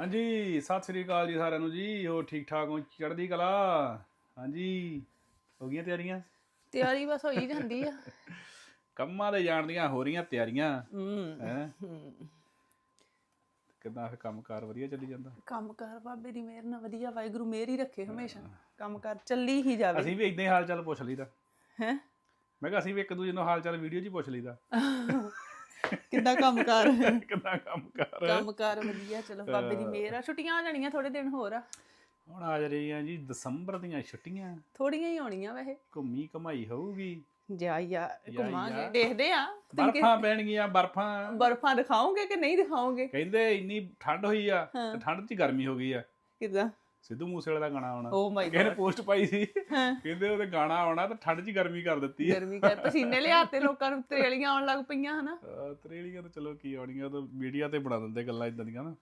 ਹਾਂਜੀ ਸਤਿ ਸ੍ਰੀ ਅਕਾਲ ਜੀ ਸਾਰਿਆਂ ਨੂੰ ਜੀ ਹੋ ਠੀਕ ਠਾਕ ਹੋ? ਚੜ੍ਹਦੀ ਕਲਾ? ਹਾਂਜੀ ਹੋ ਗਈਆਂ ਤਿਆਰੀਆਂ? ਤਿਆਰੀ ਬਸ ਹੋਈ ਜਾਂਦੀ ਆ। ਕੰਮਾਂ ਦੇ ਜਾਣ ਦੀਆਂ ਹੋ ਰਹੀਆਂ ਤਿਆਰੀਆਂ। ਹੂੰ। ਕਿਦਾਂ ਫਿਰ ਕੰਮਕਾਰ ਵਧੀਆ ਚੱਲੀ ਜਾਂਦਾ? ਕੰਮ ਕਰ ਬਾਬੇ ਦੀ ਮਿਹਰ ਨਾਲ ਵਧੀਆ ਵਾਹਿਗੁਰੂ ਮਿਹਰ ਹੀ ਰੱਖੇ ਹਮੇਸ਼ਾ। ਕੰਮ ਕਰ ਚੱਲੀ ਹੀ ਜਾਵੇ। ਅਸੀਂ ਵੀ ਇਦਾਂ ਹੀ ਹਾਲ ਚਾਲ ਪੁੱਛ ਲਈਦਾ। ਹੈ? ਮੈਂ ਕਿਹਾ ਅਸੀਂ ਵੀ ਇੱਕ ਦੂਜੇ ਨੂੰ ਹਾਲ ਚਾਲ ਵੀਡੀਓ 'ਚ ਹੀ ਪੁੱਛ ਲਈਦਾ। ਕਿੱਦਾਂ ਕੰਮ ਕਰ? ਕਿਦਾਂ ਕੰਮਕਾਰ ਕੰਮ ਕਰ ਵਧੀਆ ਚਲੋ ਬਾਬੇ ਦੀ ਮਿਹਰ ਆ। ਛੁੱਟੀਆਂ ਆ ਜਾਣੀਆਂ ਥੋੜੇ ਦਿਨ ਹੋਰ ਆ। ਹੁਣ ਆ ਰਹੀਆਂ ਜੀ ਦਸੰਬਰ ਦੀਆਂ ਛੁੱਟੀਆਂ। ਥੋੜੀਆਂ ਹੀ ਆਉਣੀਆਂ ਵੈਸੇ। ਘੁੰਮੀ ਕਮਾਈ ਹੋਊਗੀ। ਜਾ ਯਾ ਘੁੰਮਾਂਗੇ। ਦੇਖਦੇ ਆ ਬਰਫਾਂ ਪੈਣਗੀਆਂ ਬਰਫਾਂ। ਬਰਫਾਂ ਦਿਖਾਓਗੇ ਕਿ ਨਹੀਂ ਦਿਖਾਓਗੇ? ਕਹਿੰਦੇ ਇੰਨੀ ਠੰਡ ਹੋਈ ਆ। ਤੇ ਠੰਡ 'ਚ ਗਰਮੀ ਹੋ ਗਈ ਆ। ਕਿਦਾਂ? ਸਿੱਧੂ ਮੂਸੇਵਾਲੇ ਦਾ ਗਾਣਾ ਆਉਣਾ। ਓ ਮਾਈ ਗॉड ਪੋਸਟ ਪਾਈ ਸੀ। ਕਹਿੰਦੇ ਉਹਦੇ ਗਾਣਾ ਆਉਣਾ ਤਾਂ ਠੰਡ 'ਚ ਗਰਮੀ ਕਰ ਦਿੱਤੀ ਗਰਮੀ ਕਰ ਪਸੀਨੇ ਲਿਆਤੇ ਲੋਕਾਂ ਨੂੰ ਤਰੇਲੀਆਂ ਆਉਣ ਲੱਗ ਪਈਆਂ ਹਨਾ? ਤਰੇਲੀਆਂ ਤਾਂ ਚਲੋ ਕੀ ਆਉਣੀਆਂ ਤਾਂ ਮੀਡੀਆ ਤੇ ਬਣਾ ਦਿੰਦੇ ਗੱਲਾਂ ਇਦਾਂ ਦੀਆਂ ਨਾ।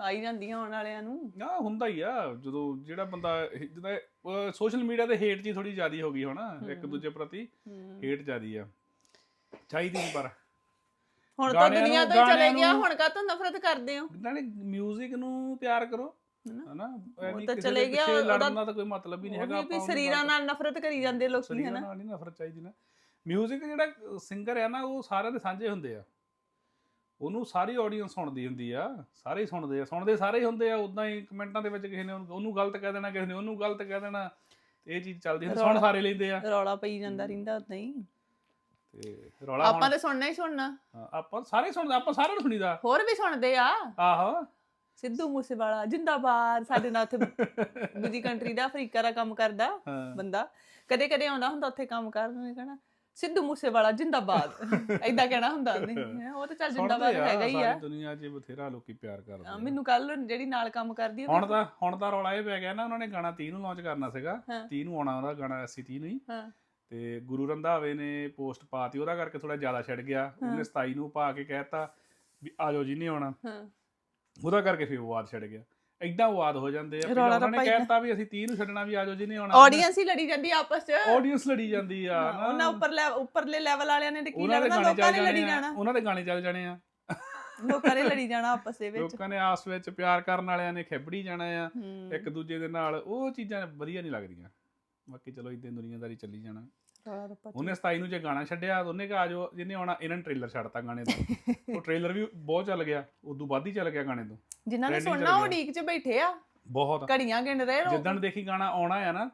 ਆਈ ਜਾਂਦੀਆਂ ਆਉਣ ਵਾਲਿਆਂ ਨੂੰ। ਆ ਹੁੰਦਾ ਹੀ ਆ। ਜਦੋਂ ਜਿਹੜਾ ਬੰਦਾ ਜਿਹਦਾ ਸੋਸ਼ਲ ਮੀਡੀਆ ਤੇ ਹੇਟ ਜੀ ਥੋੜੀ ਜ਼ਿਆਦਾ ਹੋ ਗਈ ਹੋਣਾ ਇੱਕ ਦੂਜੇ ਪ੍ਰਤੀ ਹੇਟ ਜ਼ਿਆਦੀ ਆ। ਚਾਹੀਦੀ ਨਹੀਂ ਪਰ। ਹੁਣ ਤਾਂ ਦੁਨੀਆ ਤੋਂ ਚਲੇ ਗਿਆ ਹੁਣ ਕਾ ਨਫ਼ਰਤ ਕਰਦੇ ਹੋ? ਨਾਲੇ 뮤직 ਨੂੰ ਪਿਆਰ ਕਰੋ। ਹਨਾ? ਚਲੇ ਗਿਆ ਲੜਨ ਦਾ ਤਾਂ ਕੋਈ ਮਤਲਬ ਹੀ ਨਹੀਂ ਹੈਗਾ ਆਪਾਂ ਵੀ ਸਰੀਰਾਂ ਨਾਲ ਨਫ਼ਰਤ ਕਰੀ ਜਾਂਦੇ ਲੋਕੀ ਹਨਾ? ਨਹੀਂ ਨਫ਼ਰਤ ਚਾਹੀਦੀ ਨਾ। 뮤직 ਜਿਹੜਾ ਸਿੰਗਰ ਹੈ ਨਾ ਉਹ ਸਾਰਿਆਂ ਦੇ ਸਾਂਝੇ ਹੁੰਦੇ ਆ। ਉਹਨੂੰ ਸਾਰੀ ਆਡੀਅנס ਸੁਣਦੀ ਹੁੰਦੀ ਆ ਸਾਰੇ ਹੀ ਸੁਣਦੇ ਆ। ਸੁਣਦੇ ਸਾਰੇ ਹੀ ਹੁੰਦੇ ਆ ਉਦਾਂ ਹੀ ਕਮੈਂਟਾਂ ਦੇ ਵਿੱਚ ਕਿਸੇ ਨੇ ਉਹਨੂੰ ਗਲਤ ਕਹਿ ਦੇਣਾ ਕਿਸੇ ਨੇ ਉਹਨੂੰ ਗਲਤ ਕਹਿ ਦੇਣਾ ਇਹ ਚੀਜ਼ ਚੱਲਦੀ ਹੈ ਸੁਣ ਸਾਰੇ ਲੈਂਦੇ ਆ। ਰੌਲਾ ਪਈ ਜਾਂਦਾ ਰਹਿੰਦਾ ਉਦਾਂ ਹੀ। ਤੇ ਰੌਲਾ ਆਪਾਂ ਤਾਂ ਸੁਣਨਾ ਹੀ ਸੁਣਨਾ। ਆਪਾਂ ਸਾਰੇ ਸੁਣਦੇ ਆਪਾਂ ਸਾਰਿਆਂ ਨੂੰ ਸੁਣੀਦਾ। ਹੋਰ ਵੀ ਸੁਣਦੇ ਆ। ਆਹੋ। ਸਿੱਧੂ ਮੂਸੇਵਾਲਾ ਜਿੰਦਾਬਾਦ ਸਾਡੇ ਨਾਲ ਉੱਥੇ ਦੂਜੀ ਕੰਟਰੀ ਦਾ ਅਫਰੀਕਾ ਦਾ ਕੰਮ ਕਰਦਾ ਬੰਦਾ। ਕਦੇ ਕਦੇ ਆਉਂਦਾ ਹੁੰਦਾ ਉੱਥੇ ਕੰਮ ਕਰਨ ਨੂੰ ਕਹਣਾ ਸਿੱਧੂ ਮੂਸੇਵਾਲਾ ਜਿੰਦਾਬਾਦ। ਐਦਾਂ ਕਹਿਣਾ ਹੁੰਦਾ ਉਹਨੇ। ਹੈਂ, ਉਹ ਤਾਂ ਚੱਲ ਜਿੰਦਾਬਾਦ ਹੈਗਾ ਹੀ ਆ। ਸਾਰੀ ਦੁਨੀਆ 'ਚ ਬਥੇਰਾ ਲੋਕੀ ਪਿਆਰ ਕਰਦੇ ਆ। ਮੈਨੂੰ ਕੱਲ ਜਿਹੜੀ ਨਾਲ ਕੰਮ ਕਰਦੀ ਉਹ ਹੁਣ ਤਾਂ ਹੁਣ ਤਾਂ ਰੌਲਾ ਇਹ ਪੈ ਗਿਆ ਨਾ ਉਹਨਾਂ ਨੇ ਗਾਣਾ 30 ਨੂੰ ਲਾਂਚ ਕਰਨਾ ਸੀਗਾ। ਹਾਂ। 30 ਨੂੰ ਆਉਣਾ ਉਹਦਾ ਗਾਣਾ ਐਸੀ 30 ਨੂੰ ਹੀ। ਹਾਂ। ਤੇ ਗੁਰੂ ਰੰਧਾਵੇ ਨੇ ਪੋਸਟ ਪਾਤੀ ਉਹਦਾ ਕਰਕੇ ਥੋੜਾ ਜ਼ਿਆਦਾ ਛਿੜ ਗਿਆ। ਉਹਨੇ 27 ਨੂੰ ਪਾ ਕੇ ਕਹਿਤਾ ਵੀ ਆ ਜਾਓ ਜੀ ਨਹੀਂ ਆਉਣਾ। ਹਾਂ। ਉਹਦਾ ਕਰਕੇ ਫਿਰ ਉਹ ਛੱਡ ਗਿਆ। ਐਡਾ ਉਹ ਹੋ ਜਾਂਦੇ ਆ ਫਿਰ ਉਹਨਾਂ ਨੇ ਰੱਪਾ ਹੀ ਵੀ ਅਸੀਂ 30 ਨੂੰ ਛੱਡਣਾ ਵੀ ਆਜੋ ਜੀ ਨਹੀਂ ਆਉਣਾ ਆਡੀਅנס ਹੀ ਲੜੀ ਜਾਂਦੀ ਆਪਸ ਚ। ਆਡੀਅנס ਲੜੀ ਜਾਂਦੀ ਆ ਉਹਨਾਂ ਉੱਪਰਲੇ ਉੱਪਰਲੇ ਲੈਵਲ ਵਾਲਿਆਂ ਨੇ ਤੇ ਕੀ ਉਹਨਾਂ ਲੋਕਾਂ ਨੇ ਲੜੀ ਜਾਣਾ ਉਹਨਾਂ ਦੇ ਗਾਣੇ ਚੱਲ ਜਾਣੇ ਆ। ਲੋਕਾਂ ਨੇ ਲੜੀ ਜਾਣਾ ਆਪਸ ਦੇ ਵਿੱਚ। ਲੋਕਾਂ ਨੇ ਆਸ ਵਿੱਚ ਪਿਆਰ ਕਰਨ ਵਾਲਿਆਂ ਨੇ ਖੇਬੜੀ ਜਾਣਾ ਆ ਹੂੰ। ਇੱਕ ਦੂਜੇ ਦੇ ਨਾਲ। ਉਹ ਚੀਜ਼ਾਂ ਵਧੀਆ ਨਹੀਂ ਲੱਗਦੀਆਂ। ਬਾਕੀ ਚਲੋ ਇਦਾਂ ਦੁਨੀਆਦਾਰੀ ਚੱਲੀ ਜਾਣਾ। ਉਹਨੇ 27 ਨੂੰ ਜੇ ਗਾਣਾ ਛੱਡਿਆ ਉਹਨੇ ਕਿਹਾ ਆ ਜਾਓ ਜਿਹਨੇ ਆਉਣਾ ਇਹਨਾਂ ਨੇ ਟ੍ਰੇਲਰ ਛੱਡਤਾ ਗਾਣੇ ਦਾ। ਉਹ ਟ੍ਰੇਲਰ ਵੀ ਬਹੁਤ ਚੱਲ ਗਿਆ ਉਦੋਂ ਵੱਧ ਹੀ ਚੱਲ ਗਿਆ ਗਾਣੇ ਤੋਂ। ਜਿਨ੍ਹਾਂ ਨੇ ਸੁਣਨਾ ਉਹ। ਡੀਕ 'ਚ ਬੈਠੇ ਆ। ਬਹੁਤ। ਘੜੀਆਂ ਗਿਣ ਰਹੇ ਜਿੱਦਣ ਦੇਖੀ ਗਾਣਾ ਆਉਣਾ ਆ ਨਾ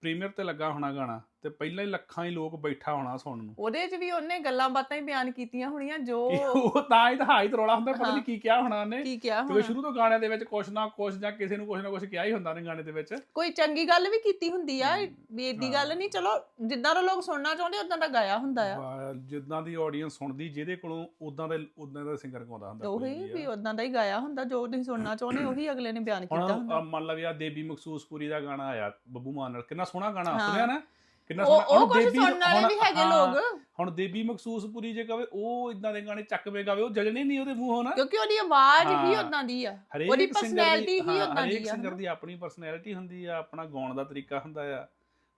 ਪ੍ਰੀਮੀਅਰ ਤੇ ਲੱਗਾ ਹੋਣਾ ਗਾਣਾ। ਤੇ ਪਹਿਲਾਂ ਹੀ ਲੱਖਾਂ ਹੀ ਲੋਕ ਬੈਠਾ ਹੋਣਾ ਸੁਣਨ ਨੂੰ ਉਹਦੇ 'ਚ ਵੀ ਉਹਨੇ ਗੱਲਾਂ ਬਾਤਾਂ ਹੀ ਬਿਆਨ ਕੀਤੀਆਂ ਹੋਣੀਆਂ ਜੋ ਉਹ ਤਾਂ ਹੀ ਤਾਂ ਹਾਈ ਰੌਲਾ ਹੁੰਦਾ ਪਤਾ। ਨਹੀਂ ਕੀ ਕਿਹਾ ਹੋਣਾ ਉਹਨੇ ਕੀ ਕਿਹਾ ਕਿਉਂਕਿ ਹੁਣ ਸ਼ੁਰੂ ਤੋਂ ਗਾਣਿਆਂ ਦੇ ਵਿੱਚ ਕੁਛ ਨਾ ਕੁਛ ਜਾਂ ਕਿਸੇ ਨੂੰ ਕੁਛ ਨਾ ਕੁਛ ਕਿਹਾ ਹੀ ਹੁੰਦਾ ਨੇ ਗਾਣੇ ਦੇ ਵਿੱਚ ਕੋਈ ਚੰਗੀ ਗੱਲ ਵੀ ਕੀਤੀ ਹੁੰਦੀ ਆ ਵੀ ਏਡੀ। ਗੱਲ ਨਹੀਂ ਚਲੋ ਜਿੱਦਾਂ ਦਾ ਲੋਕ ਸੁਣਨਾ ਚਾਹੁੰਦੇ ਉਦਾਂ ਦਾ ਗਾਇਆ ਹੁੰਦਾ ਆ ਵਾ- ਜਿੱਦਾਂ ਦੀ ਆਡੀਅנס ਸੁਣਦੀ ਜਿਹਦੇ ਕੋਲੋਂ ਉਦਾਂ ਦੇ ਉਦਾਂ ਦਾ ਸਿੰਗਰ ਗਾਉਂਦਾ ਹੁੰਦਾ ਕੋਈ ਉਹੀ ਵੀ ਵੀ ਆ। ਉਦਾਂ ਦਾ ਹੀ ਗਾਇਆ ਹੁੰਦਾ ਜੋ ਤੁਸੀਂ ਸੁਣਨਾ ਚਾਹੁੰਦੇ ਉਹੀ ਅਗਲੇ ਨੇ ਬਿਆਨ ਕੀਤਾ ਹੁਣ ਹੁੰਦਾ ਆਹ ਮੰਨ ਲਓ ਯਾਰ ਦੇਬੀ ਮਖਸੂਸਪੁਰੀ ਦਾ ਗਾਣਾ ਆਇਆ ਬੱਬੂ ਮਾਨ ਨਾਲ ਕਿੰਨਾ ਸੋਹਣਾ ਗਾਣਾ ਹਾਂ। ਸੁਣਿਆ ਨਾ ਕਿੰਨਾ ਉਹ ਸੋਹਣਾ ਉਹ ਕੁਝ ਸੁਣਨ ਵਾਲੇ ਵੀ ਹੈਗੇ ਹਾਂ, ਲੋਕ ਹੁਣ ਦੇਬੀ ਮਖਸੂਸਪੁਰੀ ਜੇ ਕਵੇ ਉਹ ਇਦਾਂ ਦੇ ਗਾਣੇ ਚੱਕਵੇਂ ਗਾਵੇ ਉਹ ਜਜਣੇ ਨਹੀਂ ਉਹਦੇ ਮੂੰਹੋਂ ਨਾ ਕਿਉਂਕਿ ਉਹਦੀ ਆਵਾਜ਼ ਹੀ ਹਾਂ। ਉਦਾਂ ਦੀ ਆ ਹਰੇਕ ਉਹਦੀ singer personality ਹੀ ਹਾਂ, ਦੀ ਹਰੇਕ ਆ, ਸਿੰਗਰ ਹਨਾ। ਦੀ ਆਪਣੀ ਪਰਸਨੈਲਿਟੀ ਹੁੰਦੀ ਆ ਆਪਣਾ ਗਾਉਣ ਦਾ ਤਰੀਕਾ ਹੁੰਦਾ ਆ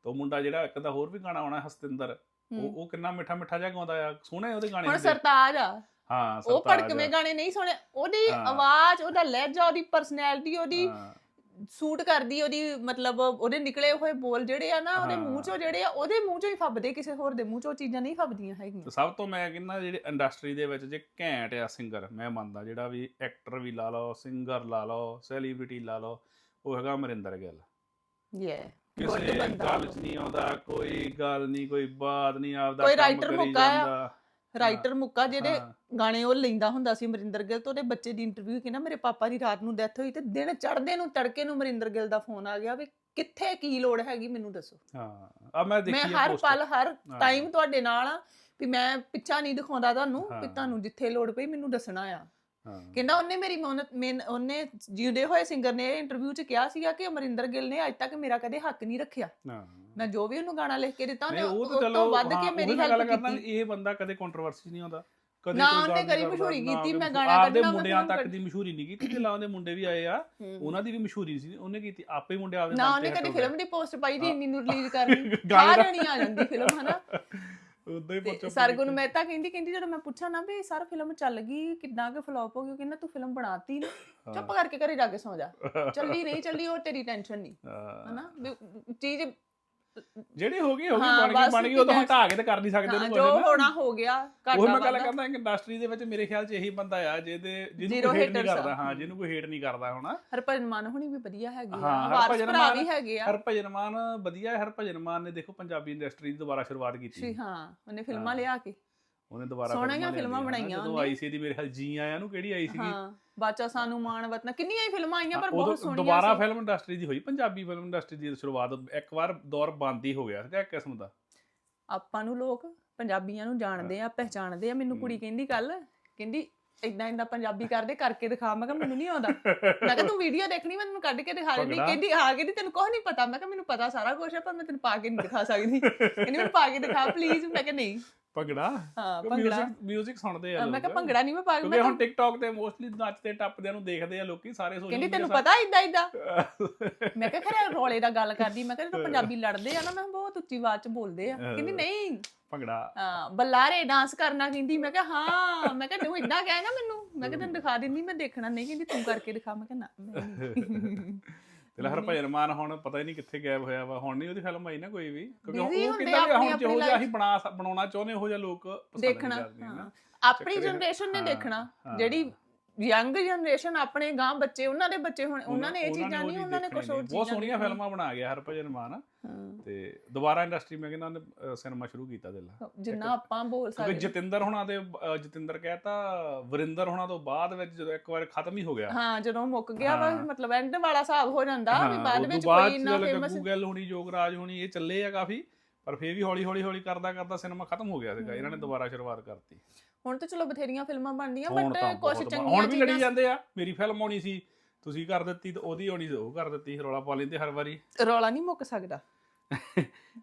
ਤੇ ਮੁੰਡਾ ਜਿਹੜਾ ਇੱਕ ਦਾ ਹੋਰ ਵੀ ਗਾਣਾ ਆਉਣਾ ਹਸਤਿੰਦਰ ਹੂੰ। ਉਹ ਉਹ ਕਿੰਨਾ ਮਿੱਠਾ ਮਿੱਠਾ ਜਿਹਾ ਗਾਉਂਦਾ ਆ ਸੋਹਣੇ ਉਹਦੇ ਗਾਣੇ ਹੁਣ ਹੁੰਦੇ। ਸਰਤਾਜ ਆ ਹਾਂ ਉਹ ਸਰਤਾਜ ਭੜਕਵੇਂ ਆ। ਗਾਣੇ ਨਹੀਂ ਸੁਣੇ ਉਹਦੀ ਹਾਂ। ਆਵਾਜ਼ ਉਹਦਾ ਲਹਿਜਾ ਉਹਦੀ ਪਰਸਨੈਲਿਟੀ ਉਹਦੀ ਹਾਂ, ਸੂਟ ਕਰਦੀ ਉਹਦੀ ਮਤਲਬ ਉਹਦੇ ਨਿਕਲੇ ਹੋਏ ਬੋਲ ਜਿਹੜੇ ਆ ਨਾ ਉਹਦੇ। ਮੂੰਹ ਚੋਂ ਜਿਹੜੇ ਆ ਉਹਦੇ ਮੂੰਹ ਚੋਂ ਹੀ ਫੱਬਦੇ ਕਿਸੇ ਹੋਰ ਦੇ ਮੂੰਹ ਚੋਂ ਚੀਜ਼ਾਂ ਨਹੀਂ ਫੱਬਦੀਆਂ ਹੈਗੀਆਂ ਤੇ ਸਭ ਤੋਂ ਮੈਂ ਕਹਿੰਦਾ ਜਿਹੜੇ ਇੰਡਸਟਰੀ ਦੇ ਵਿੱਚ ਜੇ ਘੈਂਟ ਆ ਸਿੰਗਰ ਮੈਂ ਮੰਨਦਾ ਜਿਹੜਾ ਵੀ ਐਕਟਰ ਵੀ ਲਾ ਲਓ ਸਿੰਗਰ ਲਾ ਲਓ ਸੈਲੀਬ੍ਰਿਟੀ ਲਾ ਲਓ ਉਹ ਹੈਗਾ ਅਮਰਿੰਦਰ ਗਿੱਲ ਯੇ ਕਿਸੇ ਗੱਲ 'ਚ ਨਹੀਂ ਆਉਂਦਾ ਕੋਈ ਗੱਲ ਨਹੀਂ ਕੋਈ ਬਾਤ ਨਹੀਂ ਆਪਦਾ ਕੋਈ ਕੰਮ writer ਕਰੀ ਮੁੱਕਾ ਆ। ਜਾਂਦਾ। ਰਾਈਟਰ ਮੁੱਕਾ ਜਿਹਦੇ ਹਾਂ, ਗਾਣੇ ਉਹ ਲੈਂਦਾ ਹੁੰਦਾ ਸੀ ਅਮਰਿੰਦਰ ਗਿੱਲ ਤੋਂ ਉਹਦੇ ਬੱਚੇ ਦੀ ਇੰਟਰਵਿਊ ਕਿ ਨਾ ਮੇਰੇ ਪਾਪਾ ਦੀ ਰਾਤ ਨੂੰ ਡੈਥ ਹੋਈ ਤੇ ਦਿਨ ਚੜ੍ਹਦੇ ਨੂੰ ਤੜਕੇ ਨੂੰ ਅਮਰਿੰਦਰ ਗਿੱਲ ਦਾ ਫੋਨ ਆ ਗਿਆ ਵੀ ਕਿੱਥੇ ਕੀ ਲੋੜ ਹੈਗੀ ਮੈਨੂੰ ਦੱਸੋ ਹਾਂ ਆ ਮੈਂ ਦੇਖੀ ਮੈਂ ਹਰ। ਪਲ ਹਰ। ਟਾਈਮ ਤੁਹਾਡੇ ਨਾਲ ਆ ਵੀ ਮੈਂ ਪਿੱਛਾ ਨਹੀਂ ਦਿਖਾਉਂਦਾ ਤੁਹਾਨੂੰ ਵੀ। ਤੁਹਾਨੂੰ ਜਿੱਥੇ ਲੋੜ ਪਈ ਮੈਨੂੰ ਦੱਸਣਾ ਆ ਕਹਿੰਦਾ ਉਹਨੇ ਮੇਰੀ ਮਿਹਨਤ ਉਹਨੇ ਜਿਉਂਦੇ ਹੋਏ ਸਿੰਗਰ ਨੇ ਇੰਟਰਵਿਊ 'ਚ ਕਿਹਾ ਸੀਗਾ ਕਿ ਅਮਰਿੰਦਰ ਗਿੱਲ ਨੇ ਅੱਜ ਤੱਕ ਮੇਰਾ ਕਦੇ ਹੱਕ ਨਹੀਂ ਰੱਖਿਆ ਹਾਂ ਮੈਂ ਜੋ ਵੀ ਉਹਨੂੰ ਗਾਣਾ ਲਿਖ ਕੇ ਦਿੱਤਾ ਉਹਨੇ ਉਹ ਤਾਂ ਚਲੋ ਵੱਧ ਕੇ ਮੇਰੀ ਹੈਲਪ ਕੀਤੀ। ਇਹ ਬੰਦਾ ਕਦੇ ਕੰਟਰੋਵਰਸੀ ਨਹੀਂ ਆਉਂਦਾ ਕਦੇ ਨਾ ਉਹਨੇ ਕਰਦਾ, ਮਸ਼ਹੂਰੀ ਕੀਤੀ, ਮੈਂ ਗਾਣਾ ਆਪਦੇ ਕੱਢਣਾ, ਮੈਂ ਮੁੰਡਿਆਂ ਤੱਕ ਦੀ ਮਸ਼ਹੂਰੀ ਨਹੀਂ ਕੀਤੀ ਤੇ ਲਾਉਂਦੇ ਮੁੰਡੇ ਵੀ ਆਏ ਆ। ਉਹਨਾਂ ਦੀ ਵੀ ਮਸ਼ਹੂਰੀ ਸੀ ਉਹਨੇ ਕੀਤੀ ਆਪੇ ਮੁੰਡੇ ਆਪਦੇ ਨਾ ਉਹਨੇ ਕਦੀ ਫਿਲਮ ਦੀ ਪੋਸਟ ਪਾਈ ਦੀ। ਇੰਨੀ ਨੂੰ ਰਿਲੀਜ਼ ਕਰਨੀ। ਸਾਰਿਆਂ ਨਹੀਂ ਆ ਜਾਂਦੀ ਫਿਲਮ ਹਨਾ। ਉਦਾਂ ਹੀ ਪਰਚਾ ਸਰਗੁਣ ਮਹਿਤਾ ਕਹਿੰਦੀ ਕਹਿੰਦੀ ਜਦੋਂ ਮੈਂ ਪੁੱਛਾਂ ਨਾ ਵੀ ਸਰ ਫਿਲਮ ਚੱਲ ਗਈ ਕਿੱਦਾਂ ਕਿ ਫਲॉप ਹੋ ਗਈ ਕਹਿੰਦਾ ਤੂੰ ਫਿਲਮ ਬਣਾਤੀ ਨਾ। ਚੁੱਪ ਕਰਕੇ ਘਰੇ ਜਾ ਕੇ ਸੌ ਜਾ। ਚੱਲੀ ਨਹੀਂ ਚੱਲੀ ਉਹ ਤੇਰੀ ਟੈਨਸ਼ਨ ਨਹੀਂ। ਹਨਾ ਚੀਜ਼ ਜਿਹੜੀ ਹੋ ਗਈ ਹੋ ਹਾਂ, ਬਣ ਬਸ ਬਣ ਗਈ ਉਹ ਤਾਂ ਹਟਾ ਕੇ ਤੇ ਕਰ ਨਹੀਂ ਸਕਦੇ ਹਾਂ, ਉਹਨੂੰ ਜੋ ਕੁਛ ਨਾ। ਹੋਣਾ ਹੋ ਗਿਆ ਉਹ ਘਾਟਾ ਮੈਂ ਗੱਲ ਵਾਧਾ। ਕਰਦਾ ਇੰਡਸਟਰੀ ਦੇ ਵਿੱਚ ਮੇਰੇ ਖਿਆਲ 'ਚ ਇਹੀ ਬੰਦਾ ਆ ਜਿਹਦੇ ਜਿਹਨੂੰ Zero ਕੋਈ ਹੇਟ ਨਹੀਂ haters ਆ। ਕਰਦਾ ਹਾਂ ਜਿਹਨੂੰ ਕੋਈ ਹੇਟ ਨਹੀਂ ਕਰਦਾ ਹੋਣਾ ਹਰਭਜਨ ਮਾਨ ਹੁਣੀ ਵੀ ਵਧੀਆ ਹੈਗੇ ਆ ਹਾਂ, ਵਾਰਸ ਹਰਭਜਨ ਭਰਾ ਮਾਨ- ਵੀ ਹੈਗੇ ਆ ਹਰਭਜਨ ਮਾਨ ਵਧੀਆ ਹੈ ਹਰਭਜਨ ਮਾਨ ਨੇ ਦੇਖੋ ਪੰਜਾਬੀ ਇੰਡਸਟਰੀ ਦੀ ਦੁਬਾਰਾ ਸ਼ੁਰੂਆਤ ਕੀਤੀ ਸੀ ਹਾਂ ਉਹਨੇ ਫਿਲਮਾਂ ਹਾਂ। ਲਿਆ ਕੇ ਉਹਨੇ ਦੁਬਾਰਾ ਸੋਹਣੀਆਂ ਫਿਲਮਾਂ ਬਣਾਈਆਂ ਜਦੋਂ ਉਹਨੇ। ਆਈ ਸੀ ਦੀ ਮੇਰੇ ਖਿਆਲ ਜੀ ਆਇਆ ਨੂੰ ਕਿਹੜੀ ਆਈ ਸੀਗੀ? ਹਾਂ ਬਾਚਾ ਸਾਨੂੰ ਮਾਣ ਵਤਨਾ। ਕਿੰਨੀਆਂ ਹੀ ਫਿਲਮਾਂ ਆਈਆਂ ਪਰ ਬਹੁਤ ਸੋਹਣੀਆਂ ਦੁਬਾਰਾ ਸੀ। ਫਿਲਮ ਇੰਡਸਟਰੀ ਦੀ ਹੋਈ ਪੰਜਾਬੀ ਫਿਲਮ ਇੰਡਸਟਰੀ ਦੀ ਸ਼ੁਰੂਆਤ ਇੱਕ ਵਾਰ ਦੌਰ ਬੰਦ ਹੀ ਹੋ ਗਿਆ ਸੀਗਾ ਇੱਕ ਕਿਸਮ ਦਾ। ਆਪਾਂ ਨੂੰ ਲੋਕ ਪੰਜਾਬੀਆਂ ਨੂੰ ਜਾਣਦੇ ਆ ਪਹਿਚਾਣਦੇ ਆ। ਮੈਨੂੰ ਕੁੜੀ ਕਹਿੰਦੀ ਕੱਲ ਕਹਿੰਦੀ ਇਦਾਂ ਇਦਾਂ ਪੰਜਾਬੀ ਕਰਦੇ ਕਰਕੇ ਦਿਖਾ। ਮੈਂ ਕਿਹਾ ਮੈਨੂੰ ਨਹੀਂ ਆਉਂਦਾ। ਮੈਂ ਕਿਹਾ ਤੂੰ ਵੀਡੀਓ ਦੇਖਣੀ ਮੈਂ ਤੈਨੂੰ ਕੱਢ ਕੇ ਦਿਖਾ ਦਿੰਦੀ? ਕਹਿੰਦੀ ਆ ਕਹਿੰਦੀ ਤੈਨੂੰ ਕੁਝ ਨਹੀਂ ਪਤਾ। ਮੈਂ ਕਿਹਾ ਮੈਨੂੰ ਪਤਾ ਸਾਰਾ ਕੁਝ ਹੈ ਪਰ ਮੈਂ ਤੈਨੂੰ ਪਾ ਕੇ ਨਹੀਂ ਦਿਖਾ ਸਕਦੀ। ਕਹਿੰਦੀ ਮੈਨੂੰ ਪਾ ਕੇ ਦਿਖਾ ਪਲੀਜ਼ ਮੈਂ ਕਿਹਾ ਨਹੀਂ। ਭੰਗੜਾ? ਹਾਂ ਭੰਗੜਾ। ਮਿਊਜ਼ਿਕ ਸੁਣਦੇ ਆ ਮੈਂ ਕਿਹਾ। ਭੰਗੜਾ ਨਹੀਂ ਮੈਂ ਪਾ ਮੈਂ ਹੁਣ ਟਿਕਟੌਕ ਤੇ ਮੋਸਟਲੀ ਨੱਚਦੇ ਟੱਪਦੇ ਨੂੰ ਦੇਖਦੇ ਆ ਲੋਕੀ ਸਾਰੇ ਸੋਸ਼ਲ ਕਹਿੰਦੀ ਤੈਨੂੰ ਪਤਾ ਇਦਾਂ ਇਦਾਂ ਮੈਂ ਕਿਹਾ ਖਰੇ ਰੋਲੇ ਦਾ ਗੱਲ ਕਰਦੀ ਮੈਂ ਕਿਹਾ ਜਦੋਂ ਪੰਜਾਬੀ ਲੜਦੇ ਆ ਨਾ ਮੈਂ ਬਹੁਤ ਉੱਚੀ ਆਵਾਜ਼ ਚ ਬੋਲਦੇ ਆ। ਕਹਿੰਦੀ ਨਹੀਂ। ਭੰਗੜਾ। ਹਾਂ ਬੱਲਾਰੇ ਡਾਂਸ ਕਰਨਾ ਕਹਿੰਦੀ ਮੈਂ ਕਿਹਾ ਹਾਂ ਮੈਂ ਕਿਹਾ ਤੂੰ ਇਦਾਂ ਕਹਿ ਨਾ ਮੈਨੂੰ। ਮੈਂ ਕਿਹਾ ਤੈਨੂੰ ਦਿਖਾ ਦਿੰਦੀ ਮੈਂ ਦੇਖਣਾ ਨਹੀਂ ਕਹਿੰਦੀ ਤੂੰ ਕਰਕੇ ਦਿਖਾ। ਮੈਂ ਕਿਹਾ ਨਾ ਮੈਂ ਨਹੀਂ ਤੇ ਹਰਭਜਨ ਮਾਨ ਹੁਣ ਪਤਾ ਹੀ ਨਹੀਂ ਕਿੱਥੇ ਗਾਇਬ ਹੋਇਆ ਵਾ ਹੁਣ ਨਹੀਂ ਉਹਦੀ ਫਿਲਮ ਆਈ ਨਾ ਕੋਈ ਵੀ ਕਿਉਂਕਿ Busy ਉਹ ਹੁੰਦੇ ਕਿੰਨਾ ਵੀ ਆਪਣੀ ਹੁਣ ਜਿਹੋ ਆਪਣੀ ਜਿਹਾ ਅਸੀਂ ਬਣਾ ਬਣਾਉਣਾ ਚਾਹੁੰਦੇ ਹੋ ਜਿਹਾ ਲੋਕ ਪਸੰਦ ਨਹੀਂ ਦੇਖਣਾ ਕਰਦੇ ਨਾ ਹਾਂ। ਆਪਣੀ ਚੱਕਰ ਇਹ- ਜਨਰੇਸ਼ਨ ਨੇ ਹਾਂ, ਦੇਖਣਾ ਹਾਂ। ਜਿਹੜੀ ਯੰਗ ਜਨਰੇਸ਼ਨ ਆਪਣੇ ਗਾਂ ਬੱਚੇ ਉਹਨਾਂ ਦੇ ਬੱਚੇ ਹੁਣ ਉਹਨਾਂ ਨੇ ਇਹ ਚੀਜ਼ਾਂ ਨਹੀਂ ਉਹਨਾਂ ਨੇ ਕੁਝ ਹੋਰ। ਚੀਜ਼ਾਂ ਬਹੁਤ ਸੋਹਣੀਆਂ। ਫਿਲਮਾਂ ਬਣਾ ਗਿਆ ਹਰਭਜਨ ਮਾਨ। ਤੇ ਦੁਬਾਰਾ ਇੰਡਸਟਰੀ ਮੈਂ ਕਹਿੰਦਾ ਉਹਨੇ ਸਿਨੇਮਾ ਸ਼ੁਰੂ ਕੀਤਾ ਦਿਲ ਜਿੰਨਾ ਆਪਾਂ ਬੋਲ ਕਿਉਂਕਿ ਸਕਦੇ ਜਤਿੰਦਰ ਹੁਣਾਂ ਦੇ ਜਤਿੰਦਰ ਕਹਿਤਾ ਵਰਿੰਦਰ ਹੁਣਾਂ ਤੋਂ ਬਾਅਦ ਵਿੱਚ ਜਦੋਂ ਇੱਕ ਵਾਰ ਖਤਮ ਹੀ ਹੋ ਗਿਆ ਹਾਂ ਜਦੋਂ ਮੁੱਕ ਗਿਆ ਵਾ। ਮਤਲਬ ਐਂਡ ਵਾਲਾ ਹਿਸਾਬ ਹੋ ਜਾਂਦਾ ਵੀ ਬਾਅਦ ਵਿੱਚ ਕੋਈ ਜਦੋਂ ਫੇਮਸ ਗੱਗੂ ਗਿੱਲ ਹੁਣੀ ਜੋਗਰਾਜ ਹੁਣੀ ਇਹ ਚੱਲੇ ਆ ਕਾਫੀ ਪਰ ਫੇਰ ਵੀ ਹੌਲੀ ਹੌਲੀ ਹੌਲੀ ਕਰਦਾ ਕਰਦਾ ਸਿਨੇਮਾ ਖਤਮ ਹੋ ਗਿਆ ਸੀਗਾ ਇਹਨਾਂ ਨੇ ਦੁਬਾਰਾ ਸ਼ੁਰੂਆਤ ਕਰਤੀ ਹੁਣ ਤਾਂ ਚਲੋ ਬਥੇਰੀਆਂ ਫਿਲਮਾਂ ਬਣਦੀਆਂ ਹੁਣ ਬਟ ਕੁਝ ਬਹੁਤ ਚੰਗੀਆਂ ਹੁਣ ਵੀ ਲੜੀ ਚੀਜ਼ਾਂ ਜਾਂਦੇ ਆ। ਮੇਰੀ ਫਿਲਮ ਆਉਣੀ ਸੀ ਤੁਸੀਂ ਕਰ ਦਿੱਤੀ ਤੇ ਉਹਦੀ ਆਉਣੀ ਸੀ ਉਹ ਕਰ ਦਿੱਤੀ ਰੌਲਾ ਪਾ ਲੈਂਦੇ ਹਰ ਵਾਰੀ। ਰੌਲਾ ਨਹੀਂ ਮੁੱਕ ਸਕਦਾ।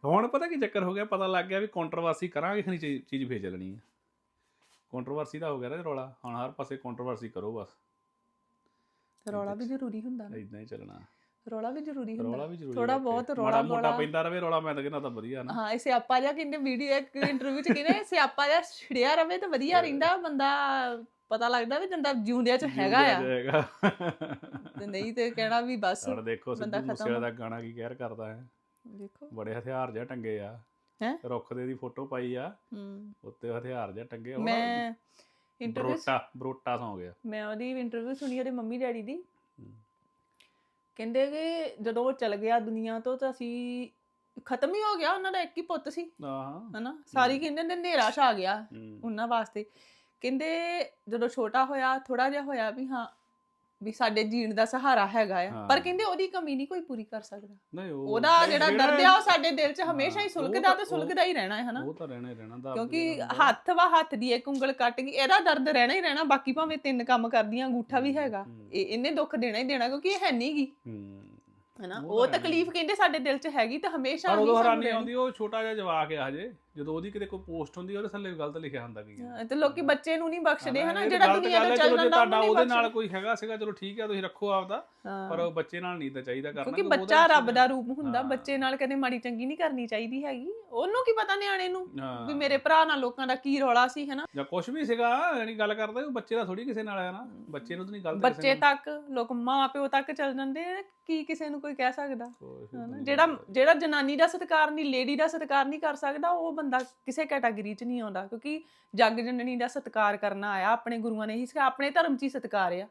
ਹੁਣ ਪਤਾ ਕੀ ਚੱਕਰ ਹੋ ਗਿਆ ਪਤਾ ਲੱਗ ਗਿਆ ਵੀ ਕੰਟਰੋਵਰਸੀ ਕਰਾਂਗੇ ਖਣੀ ਚੀਜ਼ ਫੇਰ ਚੱਲਣੀ ਹੈ ਕੰਟਰੋਵਰਸੀ ਦਾ ਹੋ ਗਿਆ ਨਾ ਰੌਲਾ ਹੁਣ ਹਰ ਪਾਸੇ ਕੰਟਰੋਵਰਸੀ ਕਰੋ ਬਸ। ਰੌਲਾ ਵੀ ਜ਼ਰੂਰੀ ਹੁੰਦਾ ਨਾ। ਇਦਾਂ ਹੀ ਚੱਲਣਾ। ਰੌਲਾ ਵੀ ਜ਼ਰੂਰੀ ਰੌਲਾ ਹੁੰਦਾ ਵੀ ਜ਼ਰੂਰੀ ਥੋੜਾ ਬਹੁਤ ਰੌਲਾ ਮਾੜਾ। ਮੋਟਾ ਪੈਂਦਾ ਰਵੇ ਰੌਲਾ ਮੈਂ ਤਾਂ ਕਹਿੰਦਾ ਤਾਂ ਵਧੀਆ ਨਾ। ਹਾਂ ਇਹ ਸਿਆਪਾ ਜਿਹਾ ਕਹਿੰਦੇ ਵੀਡੀਓ ਇੱਕ ਇੰਟਰਵਿਊ ਚ ਕਹਿੰਦੇ ਸਿਆਪਾ ਜਿਹਾ ਛਿੜਿਆ ਰਵੇ ਤਾਂ ਵਧੀਆ ਰਹਿੰਦਾ ਬੰਦਾ ਪਤਾ ਲੱਗਦਾ ਵੀ ਜੰਦਾ ਜਿਉਂਦਿਆਂ ਚ ਹੈਗਾ ਆ। ਤੇ ਨਹੀਂ ਤੇ ਕਹਿਣਾ ਵੀ ਬਸ ਔਰ ਦੇਖੋ ਸਿੱਧੂ ਮੂਸੇਵਾਲਾ ਦਾ ਗਾਣਾ ਕੀ ਕਹਿਰ ਕਰਦਾ ਹੈ। ਦੇਖੋ। ਬੜੇ ਹਥਿਆਰ ਜਿਹਾ ਟੰਗੇ ਆ। ਹੈਂ? ਰੁੱਖ ਦੇ ਦੀ ਫੋਟੋ ਪਾਈ ਆ। ਉੱਤੇ ਹਥਿਆਰ ਜਿਹਾ ਟੰਗੇ ਆ। ਮੈਂ ਇੰਟਰਵਿਊ ਬਰੋਟਾ ਬਰੋਟਾ ਸੌ ਗਿਆ ਮੈਂ ਉਹਦੀ ਇੰਟਰਵਿਊ ਸੁਣੀ ਉਹਦੇ ਮੰਮੀ ਡੈਡੀ ਦੀ। ਕਹਿੰਦੇ ਕਿ ਜਦੋਂ ਉਹ ਚਲ ਗਿਆ ਦੁਨੀਆ ਤੋਂ ਤਾਂ ਅਸੀਂ ਖਤਮ ਹੀ ਹੋ ਗਿਆ ਉਹਨਾਂ ਦਾ ਇੱਕ ਹੀ ਪੁੱਤ ਸੀ। ਹਾਂ ਹਨਾ? ਸਾਰੀ ਕਹਿੰਦੇ ਨੇ ਹਨੇਰਾ ਛਾ ਗਿਆ। ਉਹਨਾਂ ਵਾਸਤੇ। ਕਹਿੰਦੇ ਜਦੋਂ ਛੋਟਾ ਹੋਇਆ ਥੋੜਾ ਜਿਹਾ ਹੋਇਆ ਵੀ ਹਾਂ ਵੀ ਸਾਡੇ ਜੀਣ ਦਾ ਸਹਾਰਾ ਹੈਗਾ ਆ। ਹਾਂ। ਪਰ ਕਹਿੰਦੇ ਉਹਦੀ ਕਮੀ ਨਹੀਂ ਕੋਈ ਪੂਰੀ ਕਰ ਸਕਦਾ। ਨਹੀਂ ਉਹ ਉਹਦਾ ਜਿਹੜਾ ਦਰਦ ਆ ਉਹ ਸਾਡੇ ਦਿਲ 'ਚ ਹਮੇਸ਼ਾ ਹੀ ਹਾਂ, ਉਹ ਸੁਲਗਦਾ ਤਾਂ- ਤੇ ਸੁਲਗਦਾ ਹੀ ਰਹਿਣਾ ਹੈ ਹਨਾ? ਉਹ ਤਾਂ ਰਹਿਣਾ ਹੀ ਰਹਿਣਾ ਦਾ ਕਿਉਂਕਿ ਹੱਥ ਵਾ ਹੱਥ ਦੀ ਇੱਕ ਉਂਗਲ ਕੱਟ ਗਈ ਇਹਦਾ ਦਰਦ ਰਹਿਣਾ ਹੀ ਰਹਿਣਾ ਬਾਕੀ ਭਾਵੇਂ ਤਿੰਨ ਕੰਮ ਕਰਦੀਆਂ ਅੰਗੂਠਾ ਵੀ ਹੈਗਾ। ਇਹ ਇਹਨੇ ਦੁੱਖ ਦੇਣਾ ਹੀ ਦੇਣਾ ਕਿਉਂਕਿ ਇਹ ਹੈ ਨਹੀਂਗੀ ਹਨਾ? ਉਹ ਉਹ ਤਾਂ ਹੈ ਤਕਲੀਫ ਕਹਿੰਦੇ ਸਾਡੇ ਦਿਲ 'ਚ ਹੈਗੀ ਤੇ ਹਮੇਸ਼ਾ ਪਰ ਹੀ ਉਦੋਂ ਸਾਨੂੰ ਹੈਰਾਨੀ ਰਹਿਣੀ। ਆਉਂਦੀ ਉਹ ਛੋਟਾ ਜਿਹਾ ਜਵਾਕ ਆ ਹਜੇ। ਜਦੋਂ ਉਹਦੀ ਕਿਤੇ ਕੋਈ ਪੋਸਟ ਹੁੰਦੀ ਉਹਦੇ ਥੱਲੇ ਗਲਤ ਲਿਖਿਆ ਹੁੰਦਾ ਕੀ ਹਾਂ, ਤੇ ਲੋਕੀ ਬੱਚੇ ਨੂੰ ਨਹੀਂ ਬਖਸ਼ਦੇ ਹਨਾ, ਜਿਹੜਾ ਦੁਨੀਆ ਦਾ ਹੈ, ਚੱਲ ਚਲੋ ਜੇ ਤੁਹਾਡਾ ਉਹਦੇ ਨਾਲ। ਕੋਈ ਹੈਗਾ ਸੀਗਾ ਚਲੋ ਠੀਕ ਹੈ ਤੁਸੀਂ ਰੱਖੋ ਆਪਦਾ ਹਾਂ। ਪਰ ਉਹ ਬੱਚੇ ਨਾਲ ਨਹੀਂ ਤਾਂ ਚਾਹੀਦਾ ਕਰਨਾ ਕਿਉਂਕਿ ਉਹਦਾ ਬੱਚਾ ਰੱਬ ਦਾ ਰੂਪ ਹੁੰਦਾ ਹਾਂ। ਬੱਚੇ ਨਾਲ ਕਦੇ ਮਾੜੀ ਚੰਗੀ ਨਹੀਂ ਕਰਨੀ ਚਾਹੀਦੀ ਹੈਗੀ ਉਹਨੂੰ ਕੀ ਪਤਾ ਨਿਆਣੇ ਨੂੰ ਹਾਂ। ਵੀ ਮੇਰੇ ਭਰਾ ਨਾਲ ਲੋਕਾਂ ਦਾ ਕੀ ਰੌਲਾ ਸੀ ਹਨਾ ਜਾਂ ਕੁਝ ਵੀ ਸੀਗਾ ਯਾਨੀ ਗੱਲ ਕਰਦੇ ਉਹ ਬੱਚੇ ਦਾ ਥੋੜੀ ਕਿਸੇ ਨਾਲ ਆ ਨਾ ਬੱਚੇ ਨੂੰ ਤਾਂ ਨਹੀਂ ਗਲਤ ਬੱਚੇ ਤੱਕ ਲੋਕ ਮਾਂ ਪਿਓ ਤੱਕ ਚੱਲ ਜਾਂਦੇ ਆ, ਕੀ ਕਿਸੇ ਨੂੰ ਕੋਈ ਕਹਿ ਸਕਦਾ ਹਨਾ ਜਿਹੜਾ ਜਿਹੜਾ ਜਨਾਨੀ ਦਾ ਸਤਿਕਾਰ ਨਹੀਂ ਲੇਡੀ ਦਾ ਸਤਿਕਾਰ ਨਹੀਂ ਕਰ ਸਕਦਾ ਉਹ ਬੰਦਾ ਕਿਸੇ ਕੈਟਾਗਰੀ 'ਚ ਨਹੀਂ ਆਉਂਦਾ ਕਿਉਂਕਿ ਜੱਗ ਜਨਨੀ ਦਾ ਸਤਿਕਾਰ ਕਰਨਾ ਆਇਆ ਆਪਣੇ ਗੁਰੂਆਂ ਨੇ ਹੀ ਸਿਖਾਇਆ ਆਪਣੇ ਧਰਮ 'ਚ ਹੀ ਸਤਿਕਾਰ ਆ।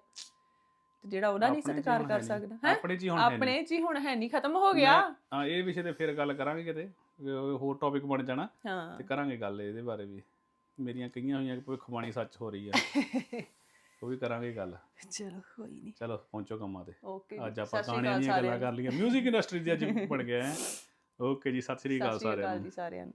ਤੇ ਜਿਹੜਾ ਉਹਦਾ ਨਹੀਂ ਆਪਣੇ 'ਚ ਹੀ ਸਤਿਕਾਰ ਹੁਣ ਕਰ। ਸਕਦਾ ਹੈ? ਆਪਣੇ ਚ ਹੀ ਹੁਣ ਹੈ। ਆਪਣੇ 'ਚ ਹੀ ਹੁਣ ਹੈ ਨਹੀਂ ਖਤਮ ਹੋ ਗਿਆ। ਹਾਂ ਇਹ ਵਿਸ਼ੇ ਤੇ ਫਿਰ ਗੱਲ ਕਰਾਂਗੇ ਕਿਤੇ ਵੀ ਉਹ ਹੋਰ ਟੌਪਿਕ ਬਣ ਜਾਣਾ। ਹਾਂ। ਤੇ ਕਰਾਂਗੇ ਗੱਲ ਇਹਦੇ ਬਾਰੇ ਵੀ। ਮੇਰੀਆਂ ਕਈਆਂ ਹੋਈਆਂ ਭਵਿੱਖਬਾਣੀ ਸੱਚ ਹੋ ਰਹੀ ਆ। ਉਹ ਵੀ ਕਰਾਂਗੇ ਗੱਲ। ਚਲੋ ਕੋਈ ਨਹੀਂ ਚਲੋ ਪਹੁੰਚੋ ਕੰਮਾਂ ਤੇ। ਓਕੇ ਅੱਜ ਆਪਾਂ ਗਾਣਿਆਂ ਦੀਆਂ ਗੱਲਾਂ ਕਰ ਲਈਆਂ। 뮤직 ਇੰਡਸਟਰੀ ਦੀ ਅੱਜ ਬਣ ਗਿਆ ਹੈ। ਓਕੇ ਜੀ ਸਤਿ ਸ੍ਰੀ ਅਕਾਲ ਸਤਿ ਸ਼੍ਰੀ ਸਾਰਿਆਂ ਅਕਾਲ ਨੂੰ। ਜੀ ਸਾਰਿਆਂ ਨੂੰ।